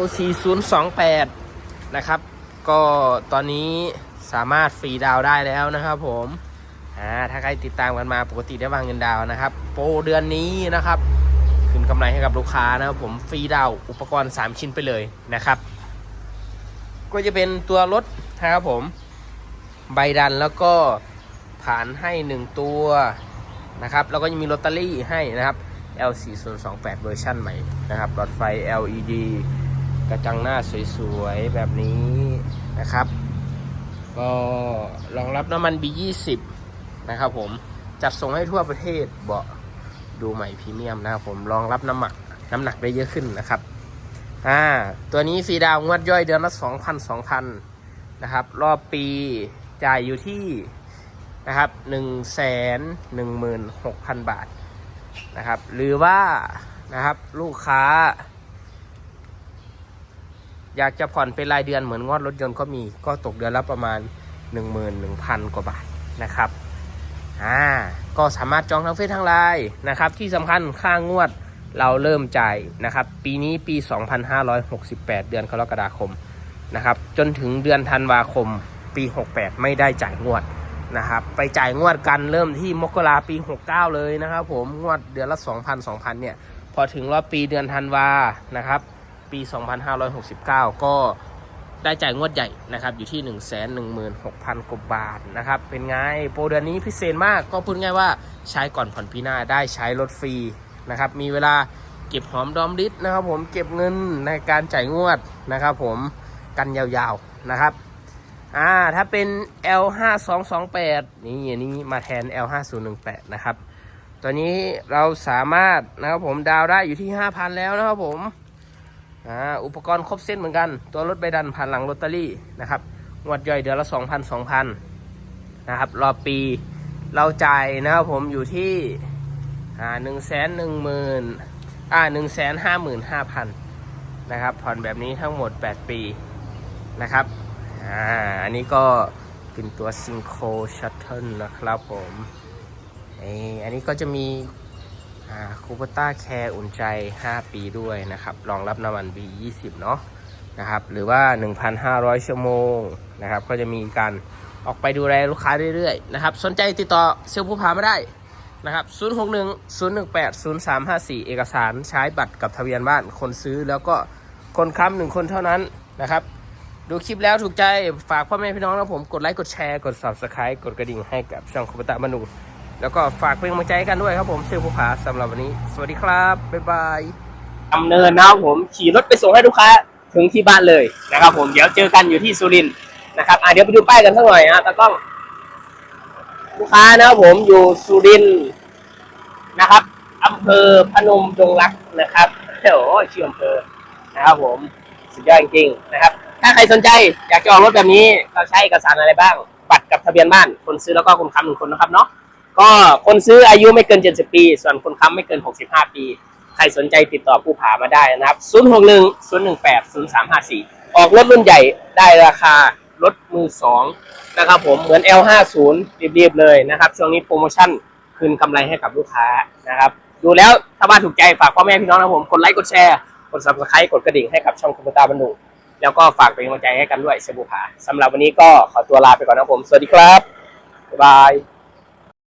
LC 0 2 8นะครับ ก็ตอนนี้สามารถฟรีดาวได้แล้วนะครับผมอ่าถ้าใครติดตามกันมาปกติได้วางเงินดาวนะครับ โปรเดือนนี้นะครับคืนกำไรให้กับลูกค้านะครับผมฟรีดาวอุปกรณ์ 3 ชิ้นไปเลยนะครับ ก็จะเป็นตัวรถนะครับผม ใบดันแล้วก็ผ่านให้ 1 ตัวนะครับ แล้วก็ยังมีลอตเตอรี่ให้นะครับ L4 0 2 8 เวอร์ชันใหม่นะครับหลอดไฟ LED กระจังหน้าสวยๆ แบบนี้นะครับ ก็รองรับน้ำมัน B20 นะครับผมจัดส่งให้ทั่วประเทศเบาะดูใหม่พรีเมียมนะครับผมรองรับน้ำหนักน้ำหนักได้เยอะขึ้นนะครับอ่าตัวนี้ฟรีดาวงวดย่อยเดือนละ2,000 2,000นะครับ รอบปีจ่ายอยู่ที่นะครับ1 1 6 0 0 0บาทนะครับ หรือว่านะครับลูกค้า อยากจะผ่อนเป็นรายเดือนเหมือนงวดรถยนต์ก็มีก็ตกเดือนละประมาณ 11,000 กว่าบาทนะครับอ่าก็สามารถจองทางเฟซทางไลน์นะครับที่สำคัญค่างวดเราเริ่มจ่ายนะครับปีนี้ปี 2568 เดือนกรกฎาคมนะครับจนถึงเดือนธันวาคมปี 68 ไม่ได้จ่ายงวดนะครับไปจ่ายงวดกันเริ่มที่มกราปี 69 เลยนะครับผมงวดเดือนละ 2,000 2,000เนี่ยพอถึงรอบปีเดือนธันวานะครับ ปี 2569 ก็ได้จ่ายงวดใหญ่นะครับอยู่ที่ 116,000กว่าบาทนะครับเป็นไงโปรเดือนนี้พิเศษมากก็พูดง่ายว่าใช้ก่อนผ่อนปีหน้าได้ใช้รถฟรีนะครับมีเวลาเก็บหอมดอมริดนะครับผมเก็บเงินในการจ่ายงวดนะครับผมกันยาวๆนะครับอ่าถ้าเป็น L 5 2 2 8 นี่อันนี้มาแทน L 5 0 1 8 นะครับตัวนี้เราสามารถนะครับผมดาวได้อยู่ที่ 5,000 แล้วนะครับผม อ่าอุปกรณ์ครบเส้นเหมือนกัน ตัวรถใบดันผ่านหลังลอตเตอรี่นะครับงวดย่อยเดือนละ 2,000 2,000นะครับรอปีเราจ่ายนะครับผมอยู่ที่อ่า1 1 0 0 0 0อ่า1 5 5 5 0 0 0นะครับผ่อนแบบนี้ทั้งหมด 8 ปีนะครับอ่าอันนี้ก็เป็นตัวซิงโครชัตเทิลนะครับผมเอออันนี้ก็จะมี อ่าคูปต้าแคร์อุ่นใจ 5 ปีด้วยนะครับ รองรับน้ำมัน B20 เนาะนะครับ หรือว่า 1,500 ชั่วโมงนะครับ ก็จะมีการออกไปดูแลลูกค้าเรื่อยๆนะครับ สนใจติดต่อเซลล์ผู้พามาได้นะครับ 061 018 0354 เอกสารใช้บัตรกับทะเบียนบ้าน คนซื้อแล้วก็คนค้ำหนึ่งคนเท่านั้นนะครับ ดูคลิปแล้วถูกใจ ฝากพ่อแม่พี่น้องนะผม กดไลค์ กดแชร์ กด subscribe กดกระดิ่งให้กับช่องคอมพิวเตอร์มนุษย์ แล้วก็ฝากเป็นกำลังใจให้กันด้วยครับผมเซลผู้ผาสำหรับวันนี้ สวัสดีครับ บ๊ายบายดำเนินนะครับผมขี่รถไปส่งให้ลูกค้าถึงที่บ้านเลยนะครับผมเดี๋ยวเจอกันอยู่ที่สุรินทร์นะครับอะเดี๋ยวไปดูป้ายกันสักหน่อยนะตากล้องลูกค้านะครับผมอยู่สุรินทร์นะครับอำเภอพนมดงรักนะครับโอ้โหชื่ออำเภอนะครับผมสุดยอดจริงๆนะครับ ถ้าใครสนใจอยากจะออกรถแบบนี้เราใช้เอกสารอะไรบ้าง บัตรกับทะเบียนบ้าน คนซื้อแล้วก็คนค้ำหนึ่งคนนะครับเนาะ ก็คนซื้ออายุไม่เกิน 70 ปี ส่วนคนค้ำไม่เกิน 65 ปี ใครสนใจติดต่อผู้ผามาได้นะครับ 061 018 0354 ออกรถรุ่นใหญ่ได้ราคารถมือสองนะครับผมเหมือน L50 รีบๆเลยนะครับ ช่วงนี้โปรโมชั่นคืนกำไรให้กับลูกค้านะครับ ดูแล้วถ้าบ้านถูกใจฝากพ่อแม่พี่น้องนะผม กดไลค์กดแชร์ กด subscribe กดกระดิ่งให้กับช่องคอมพิวเตอร์บรรลุแล้วก็ฝากเป็นกำลังใจให้กันด้วยเซบูผาสำหรับวันนี้ก็ขอตัวลาไปก่อนนะครับผม สวัสดีครับบ๊ายบาย